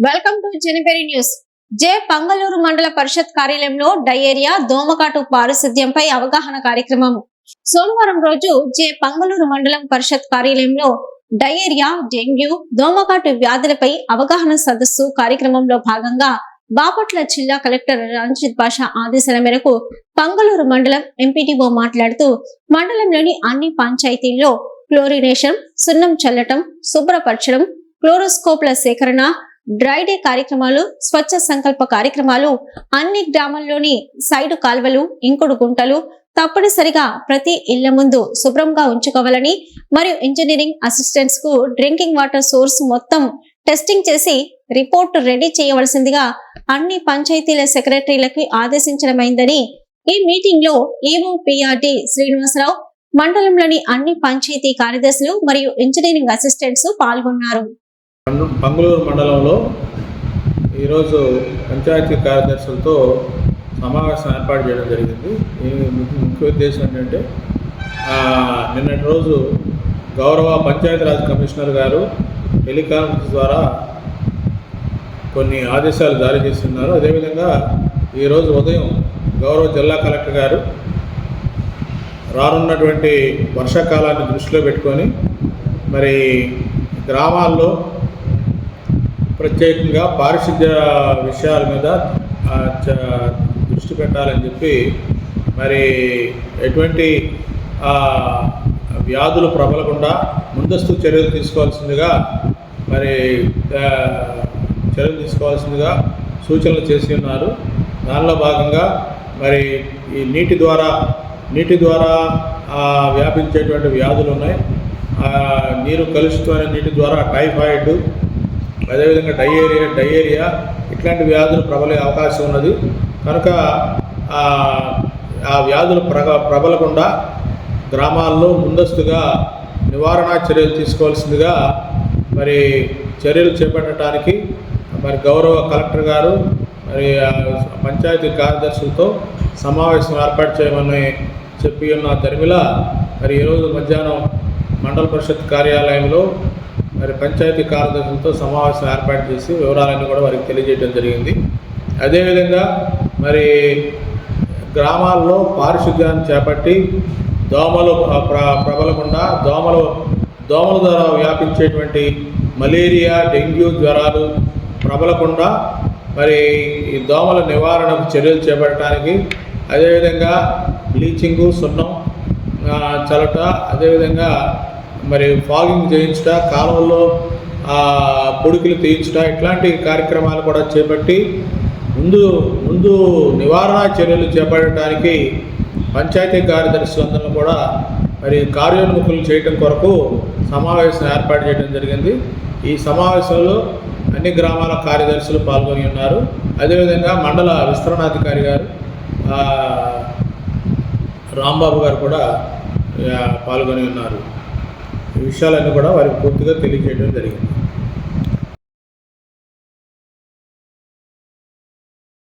Welcome to Janaperi news. J Pangaluru mandal parishad కార్యాలయంలో diarrhoea దోమకాటు పారిశుద్ధ్యంపై అవగాహన కార్యక్రమం. సోమవారం రోజు జే పంగలూరు మండలం పరిషత్ కార్యాలయంలో డయేరియా డెంగ్యూ దోమకాటు వ్యాధులపై అవగాహన సదస్సు కార్యక్రమంలో భాగంగా బాపట్ల జిల్లా కలెక్టర్ రంజిత్ బాషా ఆదేశాల మేరకు పంగలూరు మండలం ఎంపీటీఓ మాట్లాడుతూ మండలంలోని అన్ని పంచాయతీల్లో క్లోరినేషన్ సున్నం చల్లటం శుభ్రపరచడం క్లోరోస్కోప్ల సేకరణ డ్రై డే కార్యక్రమాలు స్వచ్ఛ సంకల్ప కార్యక్రమాలు అన్ని గ్రామాల్లోని సైడు కాల్వలు ఇంకుడు గుంటలు తప్పనిసరిగా ప్రతి ఇళ్ళ ముందు శుభ్రంగా ఉంచుకోవాలని మరియు ఇంజనీరింగ్ అసిస్టెంట్స్కు డ్రింకింగ్ వాటర్ సోర్స్ మొత్తం టెస్టింగ్ చేసి రిపోర్ట్ రెడీ చేయవలసిందిగా అన్ని పంచాయతీల సెక్రటరీలకి ఆదేశించడమైందని ఈ మీటింగ్లో ఈవో పిఆర్డి శ్రీనివాసరావు మండలంలోని అన్ని పంచాయతీ కార్యదర్శులు మరియు ఇంజనీరింగ్ అసిస్టెంట్స్ పాల్గొన్నారు. మంగళూరు మండలంలో ఈరోజు పంచాయతీ కార్యదర్శులతో సమావేశం ఏర్పాటు చేయడం జరిగింది. ముఖ్య ఉద్దేశం ఏంటంటే నిన్నటి రోజు గౌరవ పంచాయతీరాజ్ కమిషనర్ గారు టెలికాన్ఫరెన్స్ ద్వారా కొన్ని ఆదేశాలు జారీ చేస్తున్నారు. అదేవిధంగా ఈరోజు ఉదయం గౌరవ జిల్లా కలెక్టర్ గారు రానున్నటువంటి వర్షాకాలాన్ని దృష్టిలో పెట్టుకొని మరి గ్రామాల్లో ప్రత్యేకంగా పారిశుద్ధ్య విషయాల మీద చ- దృష్టి పెట్టాలని చెప్పి మరి ఎటువంటి వ్యాధులు ప్రబలకుండా ముందస్తు చర్యలు తీసుకోవాల్సిందిగా మరి చర్యలు తీసుకోవాల్సిందిగా సూచనలు చేసి ఉన్నారు. దానిలో భాగంగా మరి ఈ నీటి ద్వారా నీటి ద్వారా వ్యాపించేటువంటి వ్యాధులు ఉన్నాయి. ఆ, నీరు కలుషితమైన నీటి ద్వారా టైఫాయిడ్ అదేవిధంగా డయేరియా డయేరియా ఇట్లాంటి వ్యాధులు ప్రబలే అవకాశం ఉన్నది. కనుక ఆ, వ్యాధులు ప్రగ ప్రబలకుండా గ్రామాల్లో ముందస్తుగా నివారణ చర్యలు తీసుకోవాల్సిందిగా మరి చర్యలు చేపట్టడానికి మరి గౌరవ కలెక్టర్ గారు మరి ఆ పంచాయతీ కార్యదర్శులతో సమావేశం ఏర్పాటు చేయమని చెప్పి ఉన్న ధర్మిల మరి ఈరోజు మధ్యాహ్నం మండల పరిషత్ కార్యాలయంలో మరి పంచాయతీ కార్యదర్శులతో సమావేశం ఏర్పాటు చేసి వివరాలన్నీ కూడా వారికి తెలియజేయడం జరిగింది. అదేవిధంగా మరి గ్రామాల్లో పారిశుద్ధ్యాన్ని చేపట్టి దోమలు ప్ర- ప్రబలకుండా దోమలు దోమల ద్వారా వ్యాపించేటువంటి మలేరియా డెంగ్యూ జ్వరాలు ప్రబలకుండా మరి ఈ దోమల నివారణకు చర్యలు చేపట్టడానికి అదేవిధంగా బ్లీచింగు సున్నం చలట చల్లట అదేవిధంగా మరి ఫాగింగ్ చేయించుట కాలువల్లో పొడుకులు తీయించుట ఇట్లాంటి కార్యక్రమాలు కూడా చేపట్టి ముందు ముందు నివారణ చర్యలు చేపట్టడానికి పంచాయతీ కార్యదర్శులందరినీ కూడా మరి కార్యోన్ముఖులు చేయటం కొరకు సమావేశం ఏర్పాటు చేయడం జరిగింది. ఈ సమావేశంలో అన్ని గ్రామాల కార్యదర్శులు పాల్గొని ఉన్నారు. అదేవిధంగా మండల విస్తరణాధికారి గారు రాంబాబు గారు కూడా పాల్గొని ఉన్నారు. ఈ విషయాలన్నీ కూడా వారికి పూర్తిగా తెలియజేయడం జరిగింది.